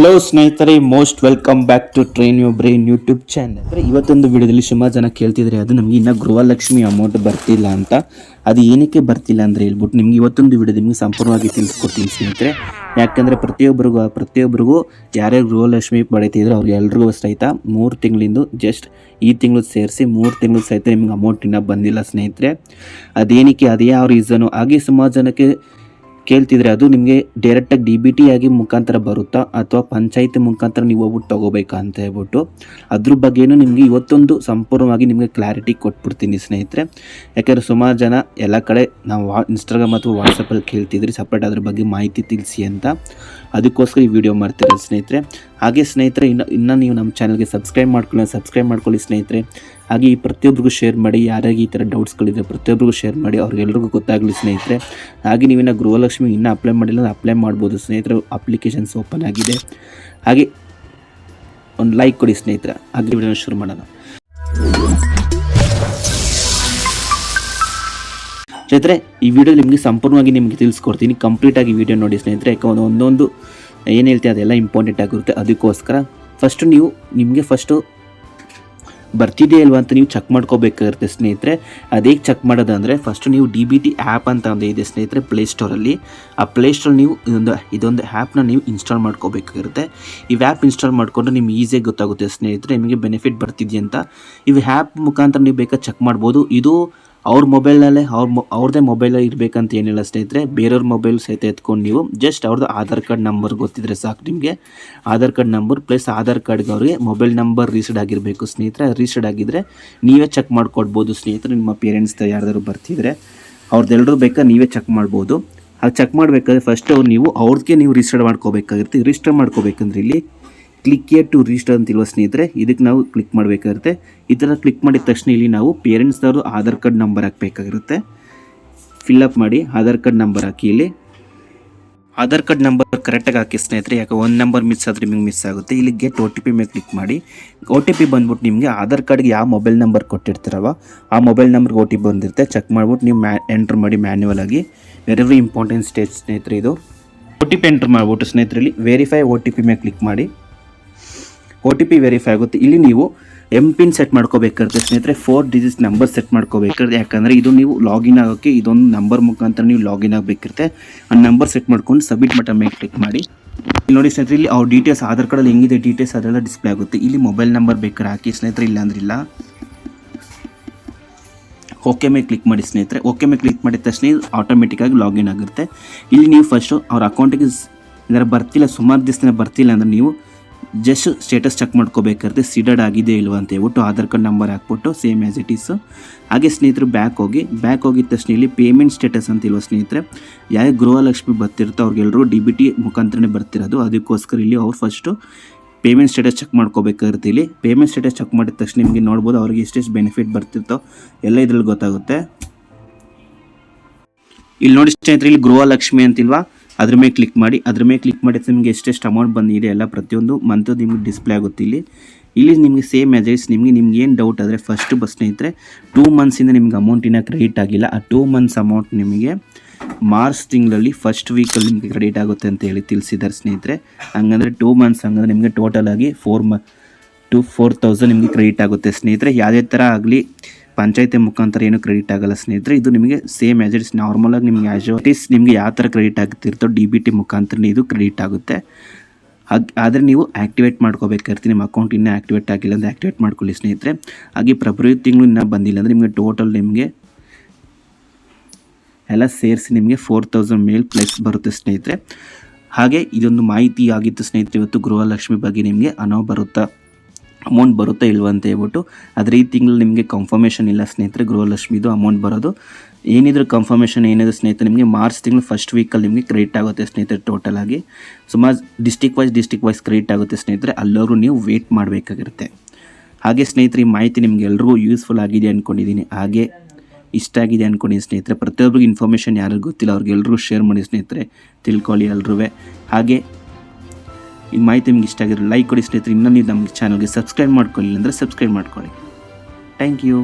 Hello ಸ್ನೇಹಿತರೆ most welcome back to train you brain YouTube channel ಅಂದರೆ ಇವತ್ತೊಂದು ವಿಡಿಯೋದಲ್ಲಿ ಸುಮಾರು ಜನ ಕೇಳ್ತಿದ್ರೆ ಅದು ನಮಗೆ ಇನ್ನೂ ಗೃಹಲಕ್ಷ್ಮಿ ಅಮೌಂಟ್ ಬರ್ತಿಲ್ಲ ಅಂತ. ಅದು ಏನಕ್ಕೆ ಬರ್ತಿಲ್ಲ ಅಂದ್ರೆ ಹೇಳ್ಬಿಟ್ಟು ನಿಮ್ಗೆ ಇವತ್ತೊಂದು ವಿಡಿಯೋ ನಿಮಗೆ ಸಂಪೂರ್ಣವಾಗಿ ತಿಳಿಸ್ಕೊಡ್ತೀನಿ ಸ್ನೇಹಿತರೆ. ಯಾಕಂದ್ರೆ ಪ್ರತಿಯೊಬ್ಬರಿಗೂ ಪ್ರತಿಯೊಬ್ಬರಿಗೂ ಯಾರ್ಯಾರು ಗೃಹಲಕ್ಷ್ಮಿ ಪಡೀತಿದ್ರು ಅವ್ರಿಗೆ ಎಲ್ರಿಗೂ ಸಹಿತ ಮೂರು ತಿಂಗಳಿಂದ ಜಸ್ಟ್ ಈ ತಿಂಗಳು ಸೇರಿಸಿ ಮೂರು ತಿಂಗಳು ಸಹಿತ ನಿಮ್ಗೆ ಅಮೌಂಟ್ ಇನ್ನೂ ಬಂದಿಲ್ಲ ಸ್ನೇಹಿತರೆ. ಅದೇನಕ್ಕೆ, ಅದೇ ಯಾವ ರೀಸನು ಹಾಗೆ ಸುಮಾರು ಜನಕ್ಕೆ ಕೇಳ್ತಿದ್ರೆ ಅದು ನಿಮಗೆ ಡೈರೆಕ್ಟಾಗಿ ಡಿ ಬಿ ಟಿ ಆಗಿ ಮುಖಾಂತರ ಬರುತ್ತಾ ಅಥವಾ ಪಂಚಾಯಿತಿ ಮುಖಾಂತರ ನೀವು ಹೋಗ್ಬಿಟ್ಟು ತೊಗೋಬೇಕಾ ಅಂತ ಹೇಳ್ಬಿಟ್ಟು ಅದ್ರ ಬಗ್ಗೆನೂ ನಿಮಗೆ ಇವತ್ತೊಂದು ಸಂಪೂರ್ಣವಾಗಿ ನಿಮಗೆ ಕ್ಲಾರಿಟಿ ಕೊಟ್ಬಿಡ್ತೀನಿ ಸ್ನೇಹಿತರೆ. ಯಾಕಂದರೆ ಸುಮಾರು ಜನ ಎಲ್ಲ ಕಡೆ ನಾವು ವಾ ಇನ್ಸ್ಟಾಗ್ರಾಮ್ ಅಥವಾ ವಾಟ್ಸಪ್ಪಲ್ಲಿ ಕೇಳ್ತಿದ್ರಿ. ಸಪ್ರೇಟ್ ಅದ್ರ ಬಗ್ಗೆ ಮಾಹಿತಿ ತಿಳಿಸಿ ಅಂತ. ಅದಕ್ಕೋಸ್ಕರ ಈ ವಿಡಿಯೋ ಮಾಡ್ತಿರೋದು ಸ್ನೇಹಿತರೆ. ಹಾಗೆ ಸ್ನೇಹಿತರೆ, ಇನ್ನು ಇನ್ನೂ ನೀವು ನಮ್ಮ ಚಾನಲ್ಗೆ ಸಬ್ಸ್ಕ್ರೈಬ್ ಮಾಡ್ಕೊಳ್ಳಿ. ಸಬ್ಸ್ಕ್ರೈಬ್ ಮಾಡ್ಕೊಳ್ಳಿ ಸ್ನೇಹಿತರೆ. ಹಾಗೆ ಈ ಪ್ರತಿಯೊಬ್ಬರಿಗೂ ಶೇರ್ ಮಾಡಿ, ಯಾರಿಗೆ ಈ ಥರ ಡೌಟ್ಸ್ಗಳಿದೆ ಪ್ರತಿಯೊಬ್ಬರಿಗೂ ಶೇರ್ ಮಾಡಿ, ಅವ್ರಿಗೆಲ್ರಿಗೂ ಗೊತ್ತಾಗಲಿ ಸ್ನೇಹಿತರೆ. ಹಾಗೆ ನೀವಿನ್ನ ಗೃಹಲಕ್ಷ್ಮಿ ಇನ್ನೂ ಅಪ್ಲೈ ಮಾಡಿಲ್ಲ ಅಪ್ಲೈ ಮಾಡ್ಬೋದು. ಸ್ನೇಹಿತರೆ ಅಪ್ಲಿಕೇಶನ್ಸ್ ಓಪನ್ ಆಗಿದೆ. ಹಾಗೆ ಒಂದು ಲೈಕ್ ಕೊಡಿ ಸ್ನೇಹಿತರೆ. ಹಾಗೆ ವಿಡಿಯೋನ ಶುರು ಮಾಡೋಣ. ಸ್ನೇಹಿತರೆ, ಈ ವಿಡಿಯೋ ನಿಮಗೆ ಸಂಪೂರ್ಣವಾಗಿ ನಿಮಗೆ ತಿಳಿಸ್ಕೊಡ್ತೀನಿ. ಕಂಪ್ಲೀಟಾಗಿ ವಿಡಿಯೋ ನೋಡಿ ಸ್ನೇಹಿತರೆ. ಯಾಕಂದ್ರೆ ಒಂದೊಂದು ಏನು ಹೇಳ್ತೀವಿ ಅದೆಲ್ಲ ಇಂಪಾರ್ಟೆಂಟ್ ಆಗಿರುತ್ತೆ. ಅದಕ್ಕೋಸ್ಕರ ಫಸ್ಟು ನೀವು, ನಿಮಗೆ ಫಸ್ಟು ಬರ್ತಿದೆ ಅಲ್ವಾ ಅಂತ ನೀವು ಚೆಕ್ ಮಾಡ್ಕೋಬೇಕಾಗಿರುತ್ತೆ ಸ್ನೇಹಿತರೆ. ಅದೇಗೆ ಚೆಕ್ ಮಾಡೋದು ಅಂದರೆ ಫಸ್ಟ್ ನೀವು ಡಿ ಬಿ ಟಿ ಆ್ಯಪ್ ಅಂತ ಒಂದು ಇದೆ ಸ್ನೇಹಿತರೆ ಪ್ಲೇಸ್ಟೋರಲ್ಲಿ ಆ ಪ್ಲೇಸ್ಟೋರ್ ನೀವು ಇದೊಂದು ಇದೊಂದು ಆ್ಯಪ್ನ ನೀವು ಇನ್ಸ್ಟಾಲ್ ಮಾಡ್ಕೋಬೇಕಾಗಿರುತ್ತೆ ಈ ಆ್ಯಪ್ ಇನ್ಸ್ಟಾಲ್ ಮಾಡಿಕೊಂಡು ನಿಮ್ಗೆ ಈಸಿಯಾಗಿ ಗೊತ್ತಾಗುತ್ತೆ ಸ್ನೇಹಿತರೆ, ನಿಮಗೆ ಬೆನಿಫಿಟ್ ಬರ್ತಿದೆಯಂತ. ಈ ಆ್ಯಪ್ ಮುಖಾಂತರ ನೀವು ಬೇಕಾದ್ರೆ ಚೆಕ್ ಮಾಡ್ಬೋದು. ಇದು ಅವ್ರ ಮೊಬೈಲ್ನಲ್ಲೇ ಅವ್ರ ಮೊ ಅವ್ರದ್ದೇ ಮೊಬೈಲ್ ಇರಬೇಕಂತ ಏನಿಲ್ಲ ಸ್ನೇಹಿತರೆ, ಬೇರೆಯವ್ರ ಮೊಬೈಲ್ ಸಹಿತ ಎತ್ಕೊಂಡು ನೀವು ಜಸ್ಟ್ ಅವ್ರದ್ದು ಆಧಾರ್ ಕಾರ್ಡ್ ನಂಬರ್ ಗೊತ್ತಿದ್ರೆ ಸಾಕು ನಿಮಗೆ. Aadhaar card number plus Aadhaar ಕಾರ್ಡ್ಗೆ ಅವ್ರಿಗೆ ಮೊಬೈಲ್ ನಂಬರ್ ರೀಸೆಡ್ ಆಗಿರಬೇಕು ಸ್ನೇಹಿತರೆ. ರೀಸೆಡ್ ಆಗಿದ್ದರೆ ನೀವೇ ಚೆಕ್ ಮಾಡಿಕೊಡ್ಬೋದು ಸ್ನೇಹಿತರೆ, ನಿಮ್ಮ ಪೇರೆಂಟ್ಸ್ ಯಾರ್ದಾದ್ರು ಬರ್ತಿದ್ರೆ. ಅವ್ರದ್ದೆಲ್ಲರೂ ಬೇಕಾ ನೀವೇ ಚೆಕ್ ಮಾಡ್ಬೋದು. ಅದು ಚೆಕ್ ಮಾಡಬೇಕಾದ್ರೆ ಫಸ್ಟ್ ಅವ್ರು ನೀವು ಅವ್ರಿಗೆ ನೀವು ರಿಜಿಸ್ಟರ್ ಮಾಡ್ಕೋಬೇಕಾಗಿರ್ತೀವಿ ರಿಜಿಸ್ಟರ್ ಮಾಡ್ಕೋಬೇಕಂದ್ರೆ ಇಲ್ಲಿ ಕ್ಲಿಕ್ ಇಯರ್ ಟು ರಿಜಿಸ್ಟರ್ ಅಂತಿಲ್ವ ಸ್ನೇಹಿತರೆ, ಇದಕ್ಕೆ ನಾವು ಕ್ಲಿಕ್ ಮಾಡಬೇಕಾಗಿರುತ್ತೆ ಈ ಥರ ಕ್ಲಿಕ್ ಮಾಡಿದ ತಕ್ಷಣ ಇಲ್ಲಿ ನಾವು ಪೇರೆಂಟ್ಸ್ದವರು ಆಧಾರ್ ಕಾರ್ಡ್ ನಂಬರ್ ಹಾಕಬೇಕಾಗಿರುತ್ತೆ. ಫಿಲ್ಲಪ್ ಮಾಡಿ ಆಧಾರ್ ಕಾರ್ಡ್ ನಂಬರ್ ಹಾಕಿ ಇಲ್ಲಿ. ಆಧಾರ್ ಕಾರ್ಡ್ ನಂಬರ್ ಕರೆಕ್ಟಾಗಿ ಹಾಕಿ ಸ್ನೇಹಿತರೆ, ಯಾಕೆ ಒಂದು ನಂಬರ್ ಮಿಸ್ ಆದರೆ ನಿಮಗೆ ಮಿಸ್ ಆಗುತ್ತೆ. ಇಲ್ಲಿ ಗೆಟ್ ಒ ಟಿ ಪಿ ಮೇಲೆ ಕ್ಲಿಕ್ ಮಾಡಿ. ಒ ಟಿ ಪಿ ಬಂದ್ಬಿಟ್ಟು ನಿಮಗೆ ಆಧಾರ್ ಕಾರ್ಡ್ಗೆ ಯಾವ ಮೊಬೈಲ್ ನಂಬರ್ ಕೊಟ್ಟಿರ್ತೀರವ, ಆ ಮೊಬೈಲ್ ನಂಬರ್ಗೆ ಒ ಟಿ ಪಿ ಬಂದಿರುತ್ತೆ. ಚೆಕ್ ಮಾಡ್ಬಿಟ್ಟು ನೀವು ಮ್ಯಾ ಎಂಟ್ರ್ ಮಾಡಿ ಮ್ಯಾನ್ಯುವಲ್ ಆಗಿ. ವೆರಿ ಇಂಪಾರ್ಟೆಂಟ್ ಸ್ಟೇಜ್ ಸ್ನೇಹಿತರೆ ಇದು. ಒ ಟಿ ಪಿ ಎಂಟ್ರ್ ಮಾಡ್ಬಿಟ್ಟು ಸ್ನೇಹಿತರಲ್ಲಿ ವೆರಿಫೈ ಒ ಟಿ ಪಿ ಮೇಲೆ ಕ್ಲಿಕ್ ಮಾಡಿ. ಒ ಟಿ ಪಿ ವೆರಿಫೈ ಆಗುತ್ತೆ. ಇಲ್ಲಿ ನೀವು ಎಂ ಪಿನ್ ಸೆಟ್ ಮಾಡ್ಕೋಬೇಕಾಗುತ್ತೆ ಸ್ನೇಹಿತರೆ ಫೋರ್ ಡಿಜಿಟ್ಸ್ ನಂಬರ್ ಸೆಟ್ ಮಾಡ್ಕೋಬೇಕಾದ್ರೆ, ಯಾಕಂದರೆ ಇದು ನೀವು ಲಾಗಿನ್ ಆಗೋಕ್ಕೆ ಇದೊಂದು ನಂಬರ್ ಮುಖಾಂತರ ನೀವು ಲಾಗಿನ್ ಆಗಬೇಕಿರುತ್ತೆ. ಆ ನಂಬರ್ ಸೆಟ್ ಮಾಡ್ಕೊಂಡು ಸಬ್ಮಿಟ್ ಬಟನ್ ಮೇಲೆ ಕ್ಲಿಕ್ ಮಾಡಿ. ಇಲ್ಲಿ ನೋಡಿ ಸ್ನೇಹಿತರೆ, ಇಲ್ಲಿ ಅವ್ರ ಡೀಟೇಲ್ಸ್ ಆಧಾರ್ ಕಾರ್ಡಲ್ಲಿ ಹೆಂಗಿದೆ ಡೀಟೇಲ್ಸ್ ಅದೆಲ್ಲ ಡಿಸ್ಪ್ಲೇ ಆಗುತ್ತೆ. ಇಲ್ಲಿ ಮೊಬೈಲ್ ನಂಬರ್ ಬೇಕಾದ್ರೆ ಹಾಕಿ ಸ್ನೇಹಿತರೆ ಇಲ್ಲ ಓಕೆ ಮೇಲೆ ಕ್ಲಿಕ್ ಮಾಡಿ ಸ್ನೇಹಿತರೆ. ಓಕೆ ಮೇಲೆ ಕ್ಲಿಕ್ ಮಾಡಿದ ತಕ್ಷಣ ಆಟೋಮೆಟಿಕ್ಕಾಗಿ ಲಾಗಿನ್ ಆಗುತ್ತೆ. ಇಲ್ಲಿ ನೀವು ಫಸ್ಟು ಅವ್ರ ಅಕೌಂಟಿಗೆ ಇದರ ಬರ್ತಿಲ್ಲ, ಸುಮಾರು ದಿವಸ ಬರ್ತಿಲ್ಲ ಅಂದರೆ ನೀವು ಜಸ್ಟ್ ಸ್ಟೇಟಸ್ ಚೆಕ್ ಮಾಡ್ಕೋಬೇಕಾದ್ರೆ ಸಿಡಡ್ ಆಗಿದೆ ಇಲ್ವಾ ಅಂತ ಹೇಳ್ಬಿಟ್ಟು ಆಧಾರ್ ಕಾರ್ಡ್ ನಂಬರ್ ಹಾಕ್ಬಿಟ್ಟು ಸೇಮ್ ಆ್ಯಸ್ ಇಟ್ ಈಸ್ ಹಾಗೆ ಸ್ನೇಹಿತರು ಬ್ಯಾಕ್ ಹೋಗಿ ಬ್ಯಾಕ್ ಹೋಗಿದ ತಕ್ಷಣ ಇಲ್ಲಿ ಪೇಮೆಂಟ್ ಸ್ಟೇಟಸ್ ಅಂತ ಇಲ್ವ ಸ್ನೇಹಿತರೆ? ಯಾವ ಗೃಹಲಕ್ಷ್ಮಿ ಬರ್ತಿರ್ತೋ ಅವ್ರಿಗೆಲ್ಲರೂ ಡಿ ಬಿ ಟಿ ಮುಖಾಂತರನೇ ಬರ್ತಿರೋದು. ಅದಕ್ಕೋಸ್ಕರ ಇಲ್ಲಿ ಅವ್ರು ಫಸ್ಟು ಪೇಮೆಂಟ್ ಸ್ಟೇಟಸ್ ಚೆಕ್ ಮಾಡ್ಕೋಬೇಕಾಗಿರುತ್ತೆ ಇಲ್ಲಿ. ಪೇಮೆಂಟ್ ಸ್ಟೇಟಸ್ ಚೆಕ್ ಮಾಡಿದ ತಕ್ಷಣ ನಿಮಗೆ ನೋಡ್ಬೋದು ಅವ್ರಿಗೆ ಎಷ್ಟೆಷ್ಟು ಬೆನಿಫಿಟ್ ಬರ್ತಿರ್ತೋ. ಎಲ್ಲ ಇದ್ರಲ್ಲಿ ಗೊತ್ತಾಗುತ್ತೆ. ಇಲ್ಲಿ ನೋಡಿ ಸ್ನೇಹಿತರೆ, ಇಲ್ಲಿ ಗೃಹಲಕ್ಷ್ಮಿ ಅಂತಿಲ್ವಾ? ಅದ್ರ ಮೇಲೆ ಕ್ಲಿಕ್ ಮಾಡಿ, ಅದ್ರ ಮೇಲೆ ಕ್ಲಿಕ್ ಮಾಡಿದ ನಿಮಗೆ ಎಷ್ಟೆಷ್ಟು ಅಮೌಂಟ್ ಬಂದಿದೆ ಎಲ್ಲ ಪ್ರತಿಯೊಂದು ಮಂತ್ ನಿಮಗೆ ಡಿಸ್ಪ್ಲೇ ಆಗುತ್ತೆ ಇಲ್ಲಿ. ಇಲ್ಲಿ ನಿಮಗೆ ಸೇಮ್ ಮೆಸೇಜ್ ನಿಮಗೆ ನಿಮ್ಗೆ ಏನು ಡೌಟ್ ಆದರೆ ಫಸ್ಟ್ ಬಸ್ ಸ್ನೇಹಿತರೆ ಟೂ ಮಂತ್ಸಿಂದ ನಿಮ್ಗೆ ಅಮೌಂಟಿನ ಕ್ರೆಡಿಟ್ ಆಗಿಲ್ಲ. ಆ ಟೂ ಮಂತ್ಸ್ ಅಮೌಂಟ್ ನಿಮಗೆ ಮಾರ್ಚ್ ತಿಂಗಳಲ್ಲಿ ಫಸ್ಟ್ ವೀಕಲ್ಲಿ ನಿಮಗೆ ಕ್ರೆಡಿಟ್ ಆಗುತ್ತೆ ಅಂತ ಹೇಳಿ ತಿಳಿಸಿದ್ದಾರೆ ಸ್ನೇಹಿತರೆ. ಹಂಗಂದರೆ ಟೂ ಮಂತ್ಸ್ ಹಂಗಂದ್ರೆ ನಿಮಗೆ ಟೋಟಲ್ ಆಗಿ ಫೋರ್ ಮ ಟು ಫೋರ್ ತೌಸಂಡ್ ನಿಮಗೆ ಕ್ರೆಡಿಟ್ ಆಗುತ್ತೆ ಸ್ನೇಹಿತರೆ. ಯಾವುದೇ ಥರ ಆಗಲಿ ಪಂಚಾಯತಿ ಮುಖಾಂತರ ಏನು ಕ್ರೆಡಿಟ್ ಆಗಲ್ಲ ಸ್ನೇಹಿತರೆ, ಇದು ನಿಮಗೆ ಸೇಮ್ ಆಸ್ ಇಟ್ಸ್ ನಾರ್ಮಲಾಗಿ ನಿಮಗೆ ಆಸ್ ಇಟ್ಸ್ ನಿಮಗೆ ಯಾವ ಥರ ಕ್ರೆಡಿಟ್ ಆಗ್ತಿರ್ತೋ ಡಿ ಬಿ ಟಿ ಮುಖಾಂತರ ಇದು ಕ್ರೆಡಿಟ್ ಆಗುತ್ತೆ. ಆದರೆ ನೀವು ಆ್ಯಕ್ಟಿವೇಟ್ ಮಾಡ್ಕೋಬೇಕಾಗಿರ್ತೀವಿ ನಿಮ್ಮ ಅಕೌಂಟ್ ಇನ್ನೂ ಆ್ಯಕ್ಟಿವೇಟ್ ಆಗಿಲ್ಲ ಅಂದರೆ ಆ್ಯಕ್ಟಿವೇಟ್ ಮಾಡ್ಕೊಳ್ಳಿ ಸ್ನೇಹಿತರೆ. ಹಾಗೆ ಫೆಬ್ರವರಿ ತಿಂಗಳು ಇನ್ನೂ ಬಂದಿಲ್ಲ ಅಂದರೆ ನಿಮಗೆ ಟೋಟಲ್ ನಿಮಗೆ ಎಲ್ಲ ಸೇರಿಸಿ ನಿಮಗೆ ಫೋರ್ ತೌಸಂಡ್ ಮೇಲ್ ಪ್ಲಸ್ ಬರುತ್ತೆ ಸ್ನೇಹಿತರೆ. ಹಾಗೆ ಇದೊಂದು ಮಾಹಿತಿ ಆಗಿತ್ತು ಸ್ನೇಹಿತರೆ, ಇವತ್ತು ಗೃಹಲಕ್ಷ್ಮಿ ಬಗ್ಗೆ ನಿಮಗೆ ಅನೋ ಬರುತ್ತಾ? ಅಮೌಂಟ್ ಬರುತ್ತಾ ಇಲ್ವಾ ಅಂತ ಹೇಳ್ಬಿಟ್ಟು ಆದರೆ ಈ ತಿಂಗಳು ನಿಮಗೆ ಕನ್ಫರ್ಮೇಷನ್ ಇಲ್ಲ ಸ್ನೇಹಿತರೆ, ಗೃಹಲಕ್ಷ್ಮಿದು ಅಮೌಂಟ್ ಬರೋದು. ಏನಿದ್ರು ಕನ್ಫರ್ಮೇಷನ್ ಏನಿದ್ರು ಸ್ನೇಹಿತರೆ, ನಿಮಗೆ ಮಾರ್ಚ್ ತಿಂಗಳು ಫಸ್ಟ್ ವೀಕಲ್ಲಿ ನಿಮಗೆ ಕ್ರೆಡಿಟ್ ಆಗುತ್ತೆ ಸ್ನೇಹಿತರೆ ಟೋಟಲ್ ಆಗಿ. ಸುಮಾರು district wise district wise credit ಆಗುತ್ತೆ ಸ್ನೇಹಿತರೆ ಅಲ್ಲವರು ನೀವು ವೇಟ್ ಮಾಡಬೇಕಾಗಿರುತ್ತೆ. ಹಾಗೆ ಸ್ನೇಹಿತರೆ, ಈ ಮಾಹಿತಿ ನಿಮ್ಗೆ ಎಲ್ರಿಗೂ ಯೂಸ್ಫುಲ್ ಆಗಿದೆ ಅಂದ್ಕೊಂಡಿದ್ದೀನಿ ಹಾಗೆ ಇಷ್ಟ ಆಗಿದೆ ಅಂದ್ಕೊಂಡಿದ್ದೀನಿ ಸ್ನೇಹಿತರೆ ಪ್ರತಿಯೊಬ್ಬರಿಗೂ ಇನ್ಫಾರ್ಮೇಷನ್ ಯಾರಿಗೂ ಗೊತ್ತಿಲ್ಲ ಅವ್ರಿಗೆಲ್ರಿಗೂ ಶೇರ್ ಮಾಡಿ ಸ್ನೇಹಿತರೆ, ತಿಳ್ಕೊಳ್ಳಿ ಎಲ್ರೂ ಹಾಗೆ ಈ ಮಾಹಿತಿ ನಿಮ್ಗೆ ಇಷ್ಟ ಆಗಿರೋ ಲೈಕ್ ಕೊಡಿ ಸ್ನೇಹಿತರೆ. ಇನ್ನೂ ನೀವು ನಮ್ಮ ಚಾನಲ್ಗೆ ಸಬ್ಸ್ಕ್ರೈಬ್ ಮಾಡ್ಕೊಳ್ಳಿ. ಅಂದರೆ ಸಬ್ಸ್ಕ್ರೈಬ್ ಮಾಡ್ಕೊಳ್ಳಿ. Thank you